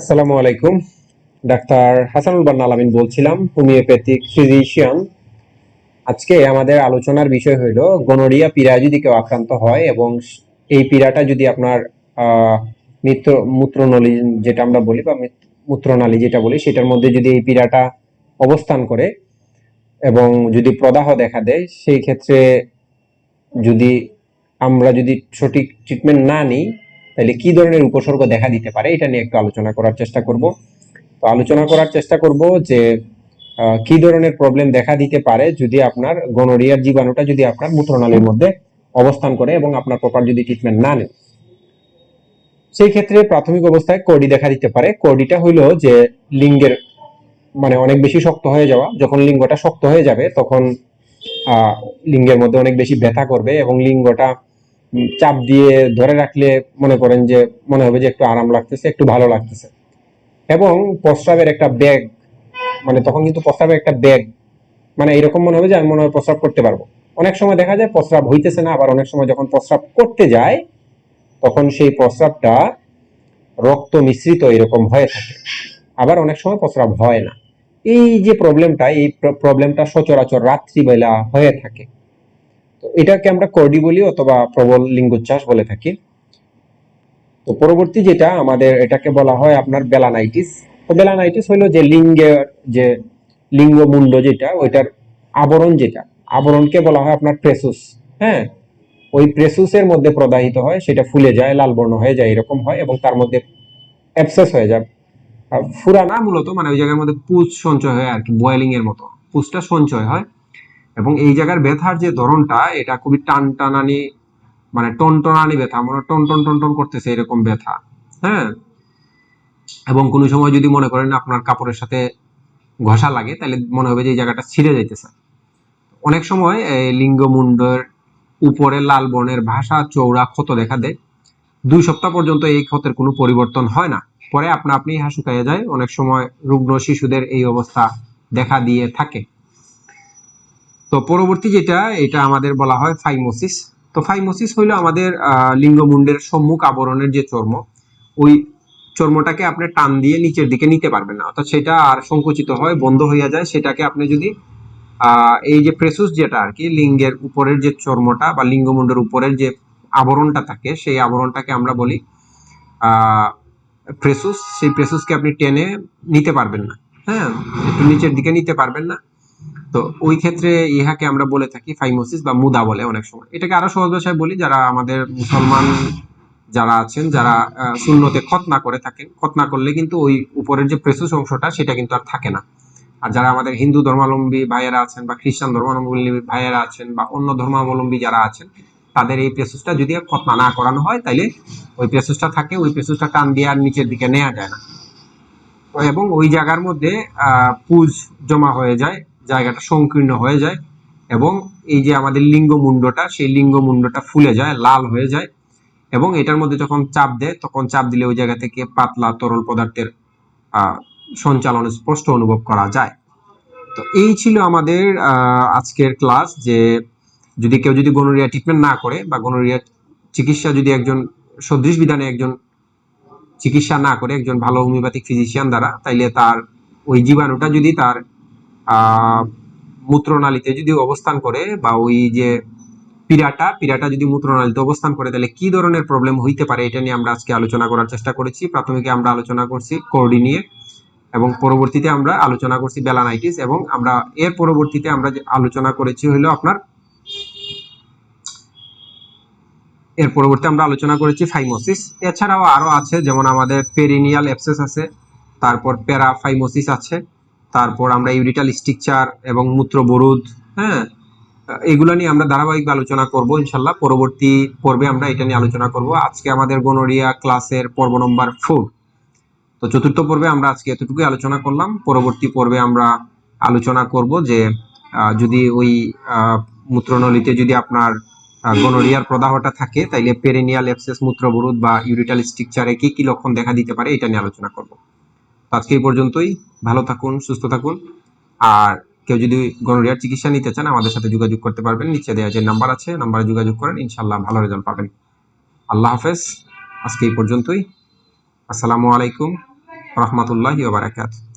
আসসালামু আলাইকুম। ডাক্তার হাসানুল বান্না আলামিন বলছিলাম, হোমিওপ্যাথিক ফিজিশিয়ান। আজকে আমাদের আলোচনার বিষয় হইল, গনোরিয়া পীড়ায় যদি কেউ আক্রান্ত হয় এবং এই পীড়াটা যদি আপনার মিত্র, মূত্রনলী যেটা আমরা বলি বা মিত- মূত্রনালী যেটা বলি, সেটার মধ্যে যদি এই পীড়াটা অবস্থান করে এবং যদি প্রদাহ দেখা দেয়, সেই ক্ষেত্রে যদি আমরা যদি সঠিক ট্রিটমেন্ট না নিই তাহলে কি ধরনের উপসর্গ দেখা দিতে পারে? এটা নিয়ে একটু আলোচনা করার চেষ্টা করব। তো আলোচনা করার চেষ্টা করব যে কি ধরনের প্রবলেম দেখা দিতে পারে যদি আপনার গনোরিয়ার জীবাণুটা যদি আপনার মূত্রনালীর মধ্যে অবস্থান করে এবং আপনার প্রপার যদি ট্রিটমেন্ট না নেন সেই ক্ষেত্রে প্রাথমিক অবস্থায় কোডি দেখা দিতে পারে। কোডিটা হইল যে, লিঙ্গের মানে অনেক বেশি শক্ত হয়ে যাওয়া। যখন লিঙ্গটা শক্ত হয়ে যাবে তখন লিঙ্গের মধ্যে অনেক বেশি ব্যথা করবে এবং লিঙ্গটা চাপ দিয়ে ধরে রাখলে মনে করেন যে মনে হবে যে একটু আরাম লাগতেছে, একটু ভালো লাগতেছে। এবং প্রস্রাবের একটা ব্যাগ মানে তখন কিন্তু প্রস্রাবের একটা ব্যাগ মানে এরকম মনে হবে যে আমি মনে হয় প্রস্রাব করতে পারব। অনেক সময় দেখা যায় প্রস্রাব হইতেছে না, আবার অনেক সময় যখন প্রস্রাব করতে যায়, তখন সেই প্রস্রাবটা রক্ত মিশ্রিত এরকম হয়ে থাকে। আবার অনেক সময় প্রস্রাব হয় না। এই যে প্রবলেমটা এই প্রবলেমটা সচরাচর রাত্রিবেলা হয়ে থাকে। তো এটাকে আমরা কর্ডি বলি অথবা প্রবল লিঙ্গোচ্ছ্বাস বলে থাকি। তো পরবর্তী যেটা আমাদের এটাকে বলা হয় আপনার বেলানাইটিস। তো বেলানাইটিস হলো যে লিঙ্গের যে লিঙ্গমুণ্ড যেটা, ওইটার আবরণ যেটা। আবরণকে বলা হয় আপনার প্রেসুস হ্যাঁ? ওই প্রেসুসের মধ্যে প্রদাহিত হয়, সেটা ফুলে যায়, লাল বর্ণ হয়ে যায়, এরকম হয় এবং তার মধ্যে অ্যাবসেস হয়ে যায়। ফুরা না মূলত মানে ওই জায়গার মধ্যে পুজ সঞ্চয় হয় আর কি বয়েলিং এর মতো। পুজটা সঞ্চয় হয়। এবং এই জায়গার ব্যথার যে ধরনটা, এটা খুবই টান টানানি মানে টনটনানি ব্যথা, মনে টন টন টন টন করতেছে এরকম ব্যথা হ্যাঁ? এবং কোনো সময় যদি মনে করেন আপনার কাপড়ের সাথে ঘষা লাগে, তাহলে মনে হবে যে এই জায়গাটা ছিঁড়ে যাইতেছে। অনেক সময় এই লিঙ্গমুণ্ডের উপরে লাল বর্ণের ভাষা চৌড়া ক্ষত দেখা দেয়। দুই সপ্তাহ পর্যন্ত এই ক্ষতের কোনো পরিবর্তন হয় না। পরে আপনা আপনি ইহা শুকাইয়া যায়। অনেক সময় রুগ্ন শিশুদের এই অবস্থা দেখা দিয়ে থাকে। তো পরবর্তী যেটা, এটা আমাদের বলা হয় ফাইমোসিস। তো ফাইমোসিস হইল আমাদের লিঙ্গমুণ্ডের সম্মুখ আবরণের যে চর্ম, ওই চর্মটাকে আপনি টান দিয়ে নিচের দিকে নিতে পারবেন না। অর্থাৎ সেটা আর সংকুচিত হয়, বন্ধ হইয়া যায়। সেটাকে আপনি যদি এই যে প্রেসুস যেটা আর কি, লিঙ্গের উপরের যে চর্মটা বা লিঙ্গমুণ্ডের উপরের যে আবরণটা থাকে, সেই আবরণটাকে আমরা বলি প্রেসুস। সেই প্রেসুসকে আপনি টেনে নিতে পারবেন না। হ্যাঁ একটু নিচের দিকে নিতে পারবেন না। তো ওই ক্ষেত্রে ইহাকে আমরা বলে থাকি ফাইমোসিস বা মুদা বলে অনেক সময়। এটাকে আরও সহজ ভাষায় বলি, যারা আমাদের মুসলমান যারা আছেন, যারা শূন্যতে খতনা করে থাকেন খতনা করলে কিন্তু ওই উপরের যে প্রেসুস অংশটা সেটা কিন্তু আর থাকে না। আর যারা আমাদের হিন্দু ধর্মাবলম্বী ভাইয়েরা আছেন বা খ্রিস্টান ধর্মাবলম্বী ভাইয়েরা আছেন বা অন্য ধর্মাবলম্বী যারা আছেন, তাদের এই প্রেসুসটা যদি খতনা না করানো হয়, তাইলে ওই প্রেসুসটা থাকে, ওই প্রেসুসটা টান দিয়ে আর নিচের দিকে নেওয়া যায় না। এবং ওই জায়গার মধ্যে পুজ জমা হয়ে যায় জায়গাটা সংকীর্ণ হয়ে যায় এবং এই যে আমাদের লিঙ্গ মুন্ডটা সেই লিঙ্গ মুন্ডটা ফুলে যায়, লাল হয়ে যায় এবং এটার মধ্যে যখন চাপ দেয়, তখন চাপ দিলে ওই জায়গা থেকে পাতলা তরল পদার্থের সঞ্চালন স্পষ্ট অনুভব করা যায়। তো এই ছিল আমাদের আজকের ক্লাস যে যদি কেউ যদি গনোরিয়া ট্রিটমেন্ট না করে বা গনোরিয়া চিকিৎসা যদি একজন, সদৃশ বিধানে একজন চিকিৎসা না করে, একজন ভালো হোমিওপ্যাথিক ফিজিশিয়ান দ্বারা, তাইলে তার ওই জীবাণুটা যদি তার মূত্রনালীতে যদি অবস্থান করে বা ওই যে পিরাটা পিরাটা যদি মূত্রনালীতে অবস্থান করে, তাহলে কি ধরনের প্রবলেম হইতে পারে? এটা নিয়ে আমরা আজকে আলোচনা করার চেষ্টা করেছি। প্রাথমিকে আমরা আলোচনা করছি কোর্ডি নিয়ে এবং পরবর্তীতে আমরা আলোচনা করছি বেলানাইটিস এবং আমরা এর পরবর্তীতে আমরা যে আলোচনা করেছি হলো আপনার এর পরবর্তী আমরা আলোচনা করেছি ফাইমোসিস এছাড়াও আরও আছে, যেমন আমাদের পেরিনিয়াল অ্যাবসেস আছে, তারপর প্যারাফাইমোসিস আছে। তারপর আমরা ইউরিটাল স্ট্রিকচার এবং মূত্রবরুদ হ্যাঁ এগুলো নিয়ে আমরা ধারাবাহিক আলোচনা করব ইনশাল্লাহ। পরবর্তী পর্বে আমরা এটা নিয়ে আলোচনা করব। আজকে আমাদের গনোরিয়া ক্লাসের পর্ব নম্বর ফোর। তো চতুর্থ পর্বে আমরা আজকে এতটুকুই আলোচনা করলাম। পরবর্তী পর্বে আমরা আলোচনা করব যে যদি ওই মূত্রনলীতে যদি আপনার গনোরিয়ার প্রদাহটা থাকে, তাইলে পেরিনিয়াল অ্যাবসেস মূত্রবরুদ বা ইউরিটাল স্ট্রিকচারে কি কি লক্ষণ দেখা দিতে পারে, এটা নিয়ে আলোচনা করব। আজকে এই পর্যন্তই। ভালো থাকুন, সুস্থ থাকুন। আর কেউ যদি গনোরিয়ার চিকিৎসা নিতে চান, আমাদের সাথে যোগাযোগ করতে পারবেন। নিচে দেওয়া যে নাম্বার আছে, নাম্বারে যোগাযোগ করেন। ইনশাল্লাহ ভালো রেজাল্ট পাবেন। আল্লাহ হাফেজ। আজকে এই পর্যন্তই। আসসালামু আলাইকুম রহমতুল্লাহ ওয়া বারাকাতুহু।